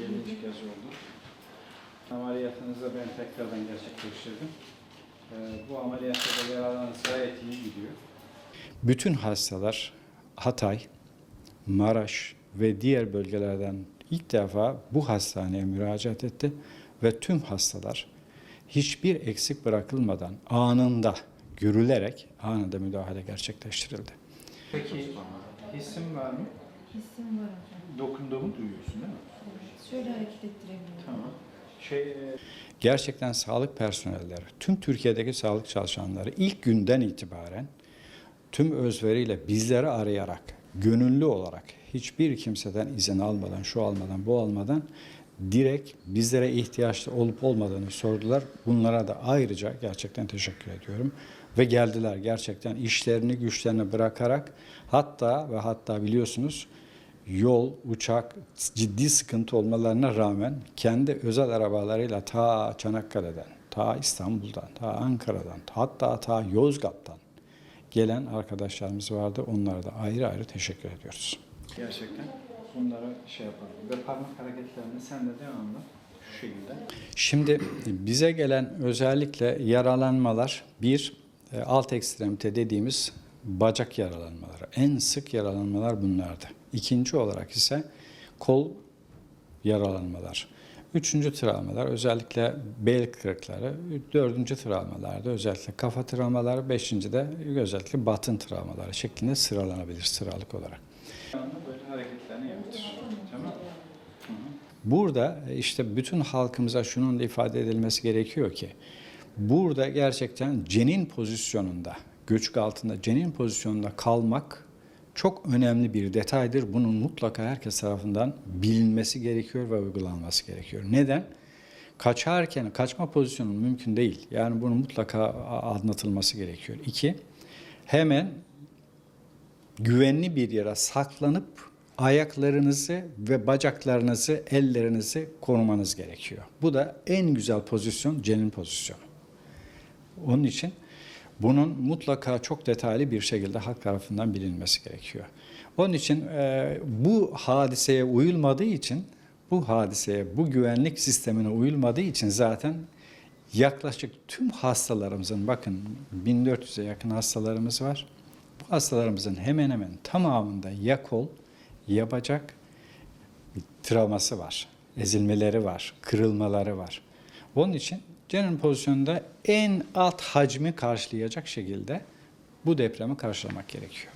Yedinci kez oldu. Ameliyatınızı ben tekrardan gerçekleştirdim. Ee, bu ameliyatta da yaralarınız gayet iyi gidiyor. Bütün hastalar Hatay, Maraş ve diğer bölgelerden ilk defa bu hastaneye müracaat etti ve tüm hastalar hiçbir eksik bırakılmadan anında görülerek anında müdahale gerçekleştirildi. Peki hissim var mı? Hissim var hocam. Dokunduğumu duyuyorsun değil mi? Şöyle hareket ettirebiliyorum. Tamam. Şey, gerçekten sağlık personelleri, tüm Türkiye'deki sağlık çalışanları ilk günden itibaren tüm özveriyle bizleri arayarak, gönüllü olarak hiçbir kimseden izin almadan, şu almadan, bu almadan direkt bizlere ihtiyaçlı olup olmadığını sordular. Bunlara da ayrıca gerçekten teşekkür ediyorum. Ve geldiler gerçekten işlerini güçlerini bırakarak hatta ve hatta biliyorsunuz yol, uçak ciddi sıkıntı olmalarına rağmen kendi özel arabalarıyla ta Çanakkale'den, ta İstanbul'dan, ta Ankara'dan, hatta ta Yozgat'tan gelen arkadaşlarımız vardı. Onlara da ayrı ayrı teşekkür ediyoruz. Gerçekten bunlara şey yapalım. Ve parmak hareketlerini sen de devamlı şu şekilde. Şimdi bize gelen özellikle yaralanmalar bir e, alt ekstremite dediğimiz bacak yaralanmaları. En sık yaralanmalar bunlardı. İkinci olarak ise kol yaralanmalar. Üçüncü travmalar özellikle bel kırıkları. Dördüncü travmalarda özellikle kafa travmaları. Beşinci de özellikle batın travmaları şeklinde sıralanabilir sıralık olarak. Burada işte bütün halkımıza şunun da ifade edilmesi gerekiyor ki burada gerçekten cenin pozisyonunda, göçük altında cenin pozisyonunda kalmak çok önemli bir detaydır. Bunun mutlaka herkes tarafından bilinmesi gerekiyor ve uygulanması gerekiyor. Neden? Kaçarken kaçma pozisyonu mümkün değil. Yani bunun mutlaka anlatılması gerekiyor. İki, hemen güvenli bir yere saklanıp ayaklarınızı ve bacaklarınızı, ellerinizi korumanız gerekiyor. Bu da en güzel pozisyon cenin pozisyonu. Onun için bunun mutlaka çok detaylı bir şekilde halk tarafından bilinmesi gerekiyor. Onun için e, bu hadiseye uyulmadığı için, bu hadiseye, bu güvenlik sistemine uyulmadığı için zaten yaklaşık tüm hastalarımızın, bakın 1400'e yakın hastalarımız var. Bu hastalarımızın hemen hemen tamamında ya kol, ya bacak travması var, ezilmeleri var, kırılmaları var. Onun için cenin pozisyonunda en alt hacmi karşılayacak şekilde bu depremi karşılamak gerekiyor.